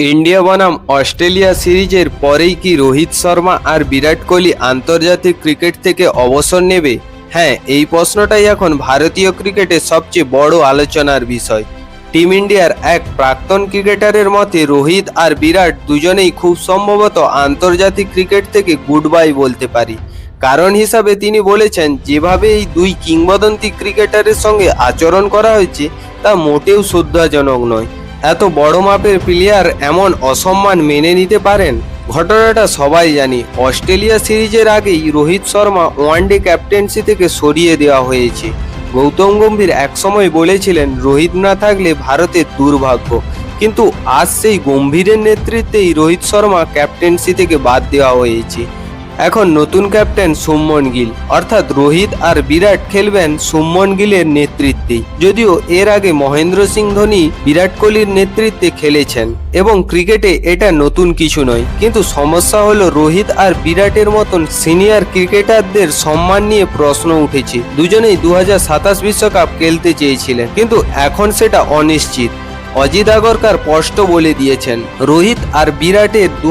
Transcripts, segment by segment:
India বনাম Australia সিরিজের পরেই কি রোহিত শর্মা আর বিরাট কোহলি আন্তর্জাতিক ক্রিকেট থেকে অবসর নেবে? হ্যাঁ এই প্রশ্নটাই এখন ভারতীয় ক্রিকেটের সবচেয়ে বড় আলোচনার বিষয়। টিম ইন্ডিয়ার এক প্রাক্তন ক্রিকেটারের মতে, রোহিত আর বিরাট দুজনেই খুব সম্ভবত আন্তর্জাতিক ক্রিকেট থেকে গুড বাই বলতে পারি। কারণ হিসাবে তিনি বলেছেন, যেভাবে এই দুই কিংবদন্তি ক্রিকেটারের সঙ্গে আচরণ করা হয়েছে, তা মোটেও শ্রদ্ধাজনক নয়। এত বড় মাপের প্লেয়ার এমন অসম্মান মেনে নিতে পারেন? ঘটনাটা সবাই জানি। অস্ট্রেলিয়া সিরিজের আগেই রোহিত শর্মা ওয়ানডে ক্যাপ্টেন্সি থেকে সরিয়ে দেওয়া হয়েছে। গৌতম গম্ভীর একসময় বলেছিলেন, রোহিত না থাকলে ভারতের দুর্ভাগ্য। কিন্তু আজ সেই গম্ভীরের নেতৃত্বেই রোহিত শর্মা ক্যাপ্টেন্সি থেকে বাদ দেওয়া হয়েছে। এখন নতুন ক্যাপ্টেন সুমন গিল। অর্থাৎ রোহিত আর বিরাট খেলবেন সুমন গিলের নেতৃত্বে যদিও এর আগে মহেন্দ্র সিং ধোনি বিরাট কোহলির নেতৃত্বে খেলেছেন এবং ক্রিকেটে এটা নতুন কিছু নয়। কিন্তু সমস্যা হলো রোহিত আর বিরাটের মতন সিনিয়র ক্রিকেটারদের সম্মান নিয়ে প্রশ্ন উঠেছে। দুজনেই দু বিশ্বকাপ খেলতে চেয়েছিলেন। কিন্তু এখন সেটা অনিশ্চিত। অজিত আগরকার স্পষ্ট বলে দিয়েছেন, রোহিত আর বিরাটের দু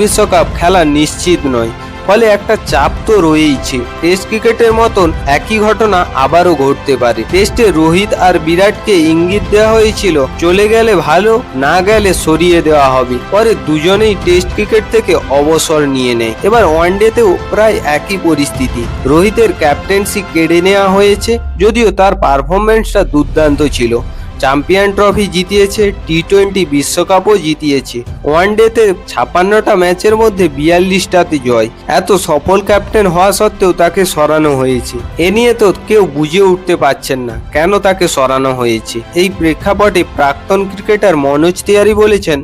বিশ্বকাপ খেলা নিশ্চিত নয়, ফলে একটা চাপ তো রয়েইছে। টেস্ট ক্রিকেটের মতন একই ঘটনা আবারও ঘটতে পারে। টেস্টে রোহিত আর বিরাটকে ইঙ্গিত দেওয়া হয়েছিল, চলে গেলে ভালো, না গেলে সরিয়ে দেওয়া হবে। পরে দুজনেই টেস্ট ক্রিকেট থেকে অবসর নিয়ে নেয়। এবার ওয়ানডেতেও প্রায় একই পরিস্থিতি। রোহিতের ক্যাপ্টেন্সি কেড়ে নেওয়া হয়েছে, যদিও তার পারফরমেন্সটা দুর্দান্ত ছিল। চ্যাম্পিয়ন ট্রফি জিতিয়েছে টি টোয়েন্টি বিশ্বকাপও জিতিয়েছে। ওয়ানডেতে ছাপান্নটা ম্যাচের মধ্যে বিয়াল্লিশটাতে জয়। এত সফল ক্যাপ্টেন হওয়া সত্ত্বেও তাকে সরানো হয়েছে। এ নিয়ে তো কেউ বুঝে উঠতে পারছেন না কেন তাকে সরানো হয়েছে। এই প্রেক্ষাপটে প্রাক্তন ক্রিকেটার মনোজ তিওয়ারি বলেছেন,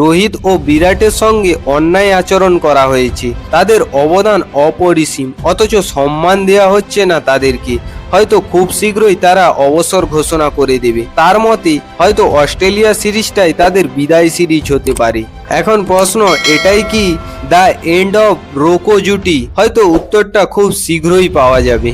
রোহিত ও বিরাটের সঙ্গে অন্যায় আচরণ করা হয়েছে। তাদের অবদান অপরিসীম। অথচ সম্মান দেওয়া হচ্ছে না তাদেরকে। হয়তো খুব শীঘ্রই তারা অবসর ঘোষণা করে দেবে। তার মতে, হয়তো অস্ট্রেলিয়া সিরিজটাই তাদের বিদায় সিরিজ হতে পারে। এখন প্রশ্ন এটাই কি, দ্য এন্ড অফ রোকো জুটি হয়তো উত্তরটা খুব শীঘ্রই পাওয়া যাবে।